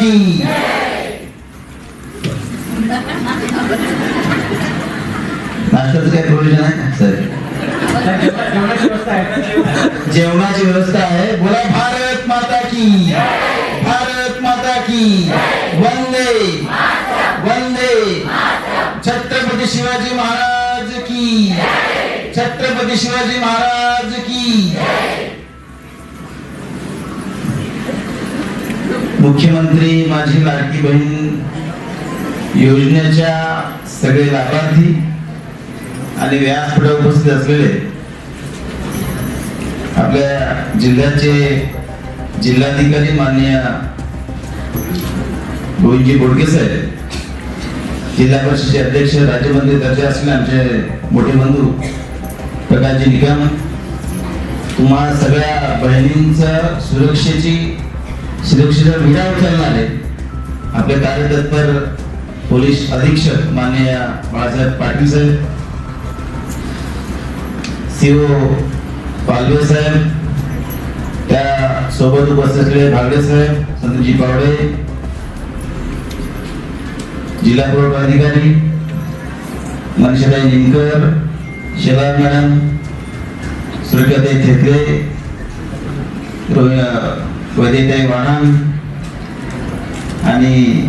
की नाश्त्याचं काही प्रोविजन आहे का सर जेवणाची व्यवस्था आहे. बोला भारत माता की. भारत माता की. वंदे. वंदे. छत्रपती शिवाजी महाराज की. छत्रपती शिवाजी महाराज की. मुख्यमंत्री माझी लाडकी बहीण योजनेच्या सगळे लाभार्थी आणि व्यासपीठावर उपस्थित असलेले आपल्या जिल्ह्याचे जिल्हाधिकारी माननीय गोविंदजी बोडके साहेब जिल्हा परिषदेचे अध्यक्ष राज्यमंत्री दर्जा असलेले आमचे मोठे बंधू प्रकाशजी निकम तुम्हा सगळ्या बहिणींचं सुरक्षेची सुरक्षेचा विडा आले. आपले कार्यतत्पर पोलीस अधीक्षक माननीय बाळासाहेब पाटील साहेब सीओ पालवे साहेब त्या सोबत उपस्थित असलेले भागडे साहेब संतजी पावडे जिल्हा पुरवठा अधिकारी मनीषाताई निमकर शेलार मॅडम सुरेखाताई थेतले वदिताई वैद्यताई आणि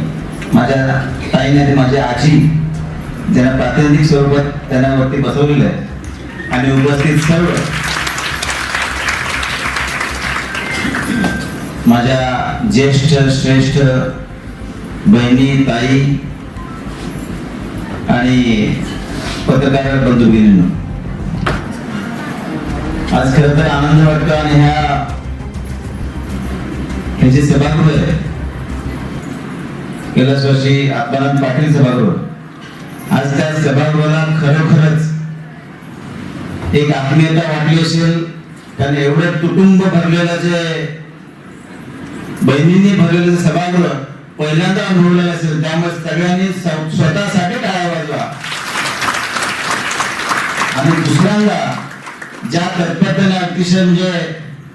माझ्या ताईने ते माझ्या आजी ज्यांना प्रातिनिधिक स्वरूपात त्यांना वरती बसवलेलं आहे. आणि उपस्थित सर्व माझ्या ज्येष्ठ श्रेष्ठ बहिणी ताई आणि पत्रकार बंधू भगिनींनो आज खरं तर आनंद वाटतो आणि ह्या त्यांचे सभागृह आहे कैलास वर्षी आत्माराम पाटील सभागृह आज त्या सभागृहाला खरोखरच एक आत्मीयता वाटली असेल. कारण एवढं कुटुंब भरलेलं जे बहिणींनी भरलेलं सभागृह पहिल्यांदा अनुभवलेलं असेल त्यामुळे सगळ्यांनी स्वतःसाठी टाळा वाजवा. आणि दुसऱ्यांदा ज्या तत्परतेने अतिशय म्हणजे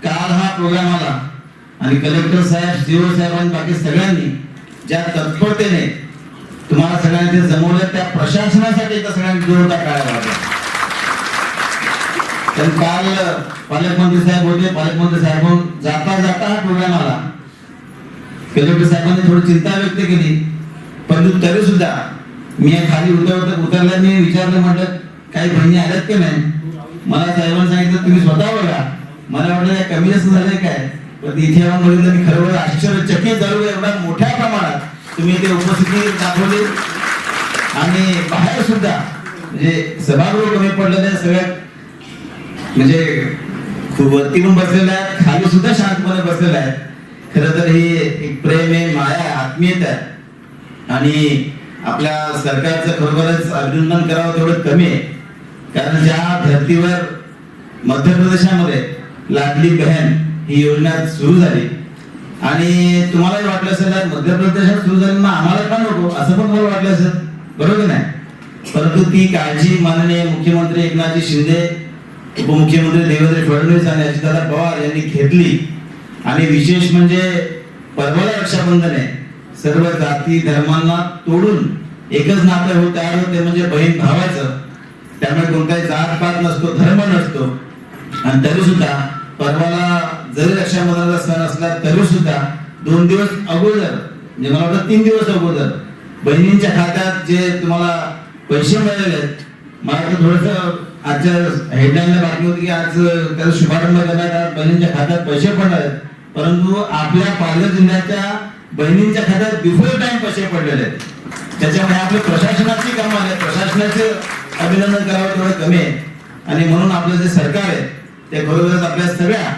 काल हा प्रोग्राम आला आणि कलेक्टर साहेब सीओ साहेब आणि बाकी सगळ्यांनी ज्या तत्परतेने तुम्हाला सगळ्यांनी जमवलं त्या प्रशासनासाठी त्या सगळ्यांनी जोरदार टाळ्या तर काल पालकमंत्री साहेब होते पालकमंत्री साहेब जाता जाता हा प्रोग्राम आला. कलेक्टर साहेबांनी थोडी चिंता व्यक्त केली परंतु तरी सुद्धा मी खाली उतर उतरला मी विचारलं म्हटलं काही बहिणी आल्यात की नाही? मला साहेबांनी सांगितलं तुम्ही स्वतः बघा मला वाटलं काय कमी जास्त झालंय काय? इथे येऊन बघितलं मी खरोखर आश्चर्यचकित झालो एवढ्या मोठ्या प्रमाणात. तुम्ही इथे उपस्थिती दाखवली. आणि बाहेर सुद्धा म्हणजे सभागृह कमी पडलेल्या सगळ्या म्हणजे खूप वरती पण बसलेले आहेत खाली सुद्धा शांतपणे बसलेले आहेत खरं तर ही एक प्रेम आहे माया आत्मीयता आहे. आणि आपल्या सरकारचं खरोखरच अभिनंदन करावं तेवढं कमी आहे. कारण ज्या धर्तीवर मध्य प्रदेशामध्ये लाडली बहन ही योजना सुरू झाली. आणि तुम्हालाही वाटलं असेल यार मध्य प्रदेशात सुरू झाली मग आम्हाला का नको असं पण मला वाटलं असेल. बरोबर नाही? परंतु ती काळजी माननीय मुख्यमंत्री एकनाथजी शिंदे उपमुख्यमंत्री देवेंद्र फडणवीस आणि अजितदादा पवार यांनी घेतली. आणि विशेष म्हणजे परवाला रक्षाबंधन आहे. सर्व जाती धर्मांना तोडून एकच नातं होत तयार होते म्हणजे बहीण भावाचं. त्यामुळे कोणताही जात पात नसतो धर्म नसतो. आणि तरी सुद्धा परवाला जरी रक्षाबंधनाचा सण असला तरी सुद्धा दोन दिवस अगोदर म्हणजे मला वाटतं तीन दिवस अगोदर बहिणींच्या खात्यात जे तुम्हाला पैसे मिळाले मला वाटतं थोडस आजच्या हेडलाईनला बातमी होती की आज त्याचा शुभारंभ करण्यात आला, बहिणींच्या खात्यात पैसे पडणार आहेत. परंतु आपल्या पालघर जिल्ह्याच्या बहिणींच्या खात्यात बिफोर टाइम पैसे पडलेले आहेत. त्याच्यामुळे आपले प्रशासनाची काम आले प्रशासनाचे अभिनंदन करावं थोडं कमी आहे. आणि म्हणून आपलं जे सरकार आहे ते खरोखरच आपल्या सगळ्या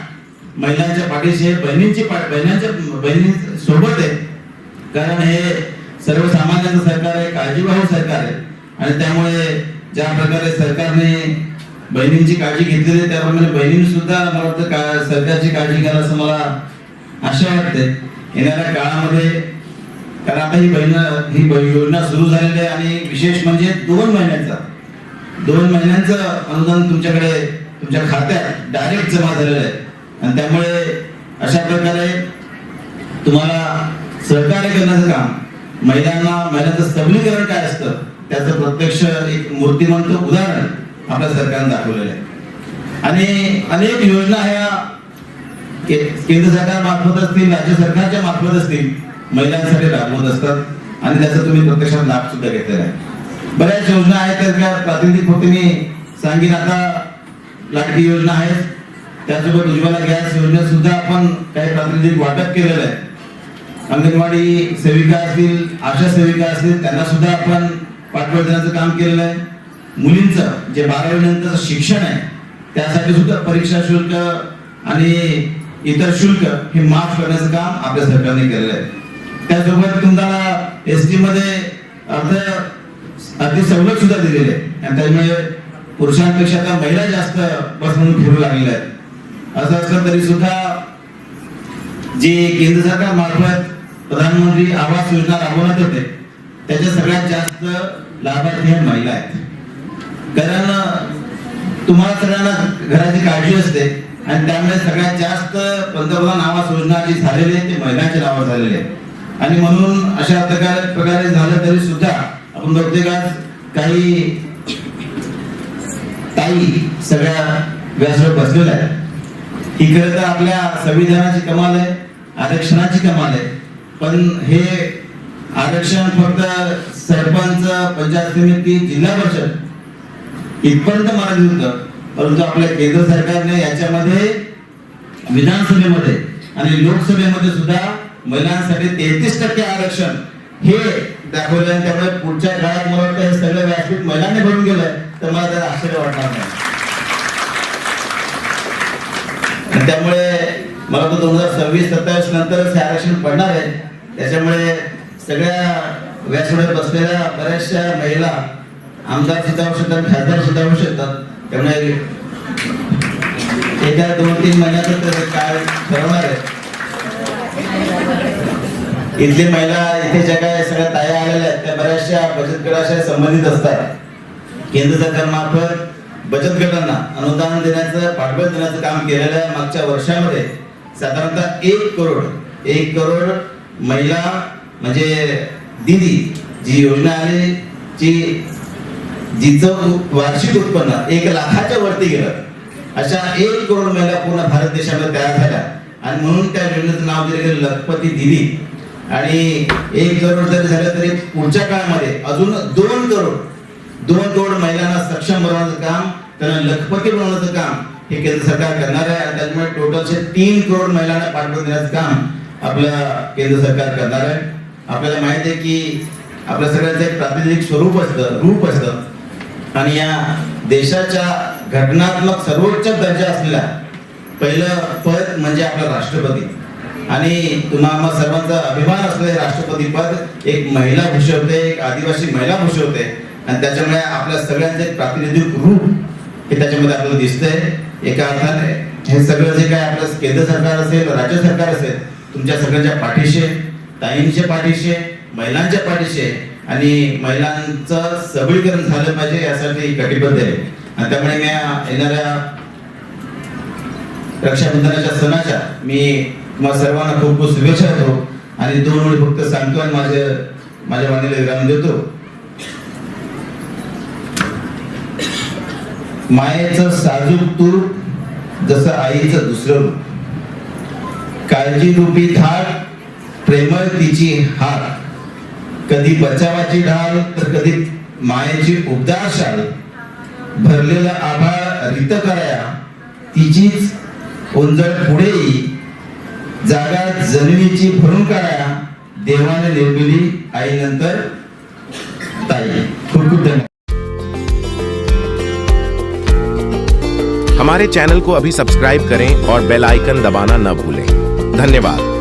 महिलांच्या पाठीशी बहिणींची पा- बहिणांच्या बहिणी सोबत आहे. कारण हे सर्वसामान्यांचं सरकार आहे काळजीवाहू सरकार आहे. आणि त्यामुळे ज्या प्रकारे सरकारने बहिणींची काळजी घेतलेली आहे त्याप्रमाणे बहिणींनी सुद्धा मला वाटतं का सरकारची काळजी घ्यायला असं मला आशा वाटते. येणाऱ्या काळामध्ये कारण आता ही बहिण ही योजना सुरू झालेली आहे आणि विशेष म्हणजे दोन महिन्यांचा. दोन महिन्यांचं अनुदान तुमच्याकडे तुमच्या खात्यात डायरेक्ट जमा झालेलं आहे. आणि त्यामुळे अशा प्रकारे तुम्हाला सहकार्य करण्याचं काम महिलांना महिलांचं सबलीकरण काय असतं त्याचं प्रत्यक्ष एक मूर्तिमंत उदाहरण आपल्या सरकारने दाखवलेलं आहे. आणि अनेक योजना ह्या के- केंद्र सरकार मार्फत असतील राज्य सरकारच्या मार्फत असतील महिलांसाठी राबवत असतात आणि त्याचा तुम्ही प्रत्यक्षात लाभ सुद्धा घेतलेला आहे. बऱ्याच योजना आहेत त्या प्रातिनिधिक फक्त मी सांगेन. आता लाडकी योजना आहेत त्यासोबत उज्ज्वला गॅस योजनेत सुद्धा आपण काही प्रातिनिधिक वाटप केलेलं आहे. अंगणवाडी सेविका असतील आशा सेविका असतील त्यांना सुद्धा आपण पाठबळ देण्याचं काम केलेलं आहे. मुलींचं जे बारावी नंतरचं शिक्षण आहे त्यासाठी सुद्धा परीक्षा शुल्क आणि इतर शुल्क हे माफ करण्याचं काम आपल्या सरकारने केलेलं आहे. त्यासोबत तुम्हाला एस टी मध्ये अर्ध अगदी सवलत सुद्धा दिलेली आहे. आणि त्यामुळे पुरुषांपेक्षा आता महिला जास्त बस म्हणून फिरू लागलेल्या आहेत. असं असलं तरी सुद्धा जे केंद्र सरकार मार्फत प्रधानमंत्री आवास योजना राबवण्यात होते त्याच्या सगळ्यात जास्त लाभार्थी ह्या महिला आहेत. कारण तुम्हाला सगळ्यांना घराची काळजी असते आणि त्यामुळे सगळ्यात जास्त पंतप्रधान आवास योजना जी झालेली आहे ते महिलांच्या नावावर झालेली आहे. आणि म्हणून अशा प्रकारे प्रकारे झालं तरी सुद्धा आपण प्रत्येकात काही ताई सगळ्या व्यासवर बसलेल्या आहेत. ही खरं तर आपल्या संविधानाची कमाल आहे आरक्षणाची कमाल आहे. पण हे आरक्षण फक्त सरपंच पंचायत समिती जिल्हा परिषद इथपर्यंत मर्यादित होतं परंतु आपल्या केंद्र सरकारने याच्यामध्ये विधानसभेमध्ये आणि लोकसभेमध्ये सुद्धा महिलांसाठी तेहतीस टक्के आरक्षण हे दाखवलं त्यामुळे पुढच्या काळात मला वाटतं हे सगळं व्यासपीठ महिलांनी भरून गेलंय. तर मला त्याला आश्चर्य वाटणार नाही आणि त्यामुळे मला तो दोन हजार सव्वीस सत्तावीस नंतरच हे आरक्षण पडणार आहे. त्याच्यामुळे सगळ्या व्यासपीठात बसलेल्या बऱ्याचशा महिला आमदार सुद्धा होऊ शकतात खासदार सुद्धा होऊ शकतात त्यामुळे येत्या दोन तीन महिन्यात काय ठरवणार आहे. इथली महिला इथे ज्या काय सगळ्या ताया आलेल्या आहेत त्या बऱ्याचशा बचत गटाशी संबंधित असतात. केंद्र सरकार मार्फत बचत गटांना अनुदान देण्याचं पाठबळ देण्याचं काम केलेलं आहे मागच्या वर्षामध्ये. साधारणतः एक करोड एक करोड महिला म्हणजे दिदी जी योजना आली जी जिचं वार्षिक उत्पन्न एक लाखाच्या वरती गेलं. अशा एक करोड महिला पूर्ण भारत देशामध्ये तयार झाल्या. आणि म्हणून त्या योजनेचं नाव दिलं गेलं लखपती दिदी. आणि एक करोड जरी झालं तरी पुढच्या काळामध्ये अजून दोन करोड दोन करोड महिलांना सक्षम बनवण्याचं काम त्यांना लखपती बनवण्याचं काम हे केंद्र सरकार करणार आहे. आणि त्यामुळे टोटलचे तीन करोड महिलांना पाठबळ देण्याचं काम आपलं केंद्र सरकार करणार आहे. आपल्याला माहिती आहे की आपल्या सगळ्यांचं एक प्रातिनिधिक स्वरूप असतं रूप असतं. आणि या देशाच्या घटनात्मक सर्वोच्च दर्जा असलेला पहिलं पद म्हणजे आपला राष्ट्रपती. आणि तुम्हाला सर्वांचा अभिमान असलेले राष्ट्रपती पद एक महिला भूषवते एक आदिवासी महिला भूषवते. आणि त्याच्यामुळे आपल्या सगळ्यांचं प्रातिनिधिक रूप हे त्याच्यामध्ये आपल्याला दिसतंय. एका अर्थाने हे सगळं जे काय आपलं केंद्र सरकार असेल राज्य सरकार असेल तुमच्या सगळ्यांच्या पाठीशी ताईंच्या पाठीशी महिलांच्या पाठीशी आणि महिलांचं सबलीकरण झालं पाहिजे यासाठी कटिबद्ध आहे. आणि त्यामुळे मी येणाऱ्या रक्षाबंधनाच्या सणाच्या मी तुम्हाला सर्वांना खूप खूप शुभेच्छा देतो. आणि दोन वेळी फक्त सांगतो आणि माझे माझ्या वाणीला विराम देतो. मायेचं साजूक तूप जसं आईचं दुसरं रूप. काळजी रूपी थाट प्रेमळ तिची हात कधी बचावाची ढाल तर कधी मायेची उबदार शाळ भरलेला आभाळ रित कराया तिचीच ओंजळ पुढे जागा जमिनीची भरून काढाया देवाने निर्मिली आई नंतर ताई. खूप खूप धन्यवाद. हमारे चैनल को अभी सब्सक्राइब करें और बेल आइकन दबाना न भूलें। धन्यवाद।